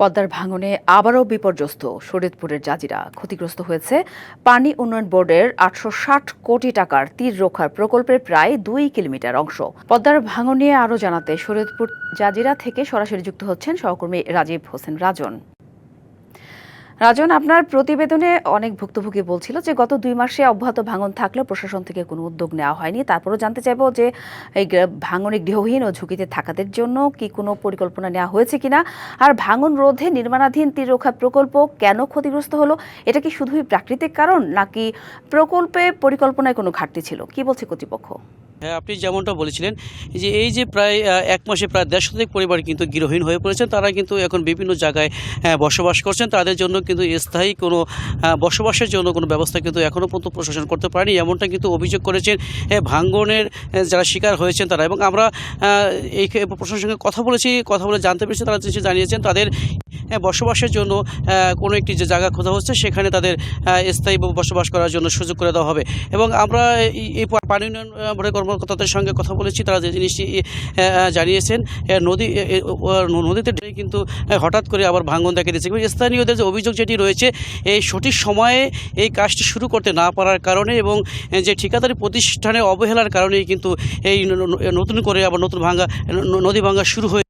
পদ্মার ভাঙনে আবারও বিপর্যস্ত। শরীদপুরের জাজিরা ক্ষতিগ্রস্ত হয়েছে। পানি উন্নয়ন বোর্ডের আটশো ষাট কোটি টাকার তীর রক্ষার প্রকল্পের প্রায় দুই কিলোমিটার অংশ। পদ্মার ভাঙন নিয়ে আরও জানাতে শরীদপুর জাজিরা থেকে সরাসরি যুক্ত হচ্ছেন সহকর্মী রাজীব হোসেন রাজন। রাজন, আপনার প্রতিবেদনে অনেক ভুক্তভোগী বলছিল যে গত দুই মাসে অব্যাহত ভাঙন থাকলেও প্রশাসন থেকে কোনো উদ্যোগ নেওয়া হয়নি। তারপরও জানতে চাইব যে এই ভাঙনে গৃহহীন ও ঝুঁকিতে থাকাদের জন্য কি কোনো পরিকল্পনা নেওয়া হয়েছে কিনা? আর ভাঙন রোধে নির্মাণাধীন তীররক্ষা প্রকল্প কেন ক্ষতিগ্রস্ত হলো? এটা কি শুধুই প্রাকৃতিক কারণ নাকি প্রকল্পে পরিকল্পনায় কোনো ঘাটতি ছিল? কি বলছে কর্তৃপক্ষ? হ্যাঁ আপনি যেমনটা বলেছিলেন যে এই যে প্রায় এক মাসে প্রায় দেড় শতাধিক পরিবার কিন্তু গৃহহীন হয়ে পড়েছেন। তারা কিন্তু এখন বিভিন্ন জায়গায় বসবাস করছেন। তাদের জন্য কিন্তু স্থায়ী কোনো বসবাসের জন্য কোনো ব্যবস্থা কিন্তু এখনও পর্যন্ত প্রশাসন করতে পারেনি। এমনটা কিন্তু অভিযোগ করেছেন ভাঙ্গনের যারা শিকার হয়েছেন তারা। এবং আমরা এই প্রশাসনের সঙ্গে কথা বলেছি, কথা বলে জানতে পেরেছি, তারা জানিয়েছেন তাদের বসবাসের জন্য কোনো একটি যে জায়গা খোঁজা হচ্ছে, সেখানে তাদের স্থায়ী বসবাস করার জন্য সুযোগ করে দেওয়া হবে। এবং আমরা এই- পানি উন্নয়ন বোর্ডের কর্মকর্তাদের সঙ্গে কথা বলেছি, তারা যে জিনিসটি জানিয়েছেন নদী নদীতে কিন্তু হঠাৎ করে আবার ভাঙন দেখা দিয়েছে। এবং স্থানীয়দের যে অভিযোগ যেটি রয়েছে, এই সঠিক সময়ে এই কাজটি শুরু করতে না পারার কারণে এবং যে ঠিকাদারি প্রতিষ্ঠানে অবহেলার কারণেই কিন্তু এই নতুন করে আবার নতুন ভাঙ্গা নদী ভাঙ্গা শুরু হয়ে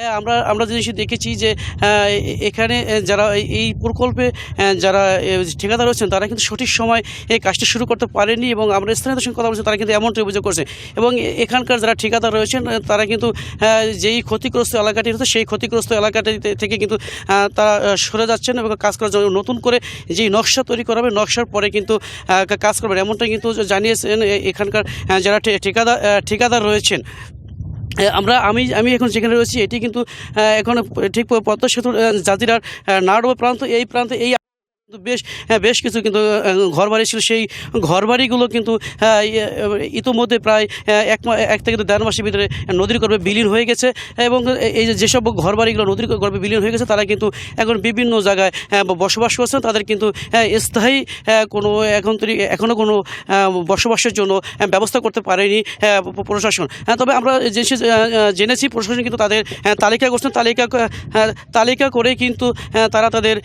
হ্যাঁ, আমরা আমরা জিনিস দেখেছি যে এখানে যারা এই- প্রকল্পে যারা ঠিকাদার রয়েছেন তারা কিন্তু সঠিক সময় এই কাজটি শুরু করতে পারেনি এবং আমরা স্থানীয়দের সঙ্গে কথা বলছি তারা কিন্তু এমনটাই অভিযোগ করছে। এবং এখানকার যারা ঠিকাদার রয়েছেন তারা কিন্তু যেই ক্ষতিগ্রস্ত এলাকাটি রয়েছে সেই ক্ষতিগ্রস্ত এলাকাটি থেকে কিন্তু তারা সরে যাচ্ছেন এবং কাজ করার জন্য নতুন করে যেই নকশা তৈরি করা হবে নকশার পরে কিন্তু কাজ করবেন। এমনটাই কিন্তু জানিয়েছেন এখানকার যারা ঠিকাদার ঠিকাদার রয়েছেন আমরা, আমি আমি এখন যেখানে রয়েছি, এটি কিন্তু এখন ঠিক পদ্মা সেতুর জাতিরার নাড়ো প্রান্ত, এই প্রান্তে, এই কিন্তু বেশ হ্যাঁ, বেশ কিছু কিন্তু ঘরবাড়ি ছিল। সেই ঘরবাড়িগুলো কিন্তু আহ, ইয়ে, ইতোমধ্যে প্রায় এক এক থেকে দেড় মাসের ভিতরে নদীর গর্ভে বিলীন হয়ে গেছে। এবং এই যেসব ঘরবাড়িগুলো নদীর গর্ভে বিলীন হয়ে গেছে তারা কিন্তু এখন বিভিন্ন জায়গায় আহ, বসবাস করছেন। তাদের কিন্তু স্থায়ী কোনো এখন তৈরি এখনও কোনো বসবাসের জন্য ব্যবস্থা করতে পারেনি প্রশাসন। হ্যাঁ, তবে আমরা যে জেনেছি প্রশাসন কিন্তু তাদের তালিকা করছেন। তালিকা তালিকা করে কিন্তু তারা তাদের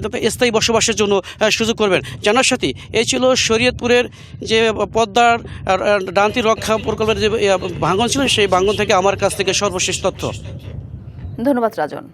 স্থায়ী স্থায়ী বসবাসের জন্য সুযোগ করবেন। জানার সাথে, এই ছিল শরীয়তপুরের যে পদ্মার ডান্তি রক্ষা প্রকল্পের যে ভাঙন ছিল, সেই ভাঙন থেকে আমার কাছ থেকে সর্বশেষ তথ্য। ধন্যবাদ, রাজন।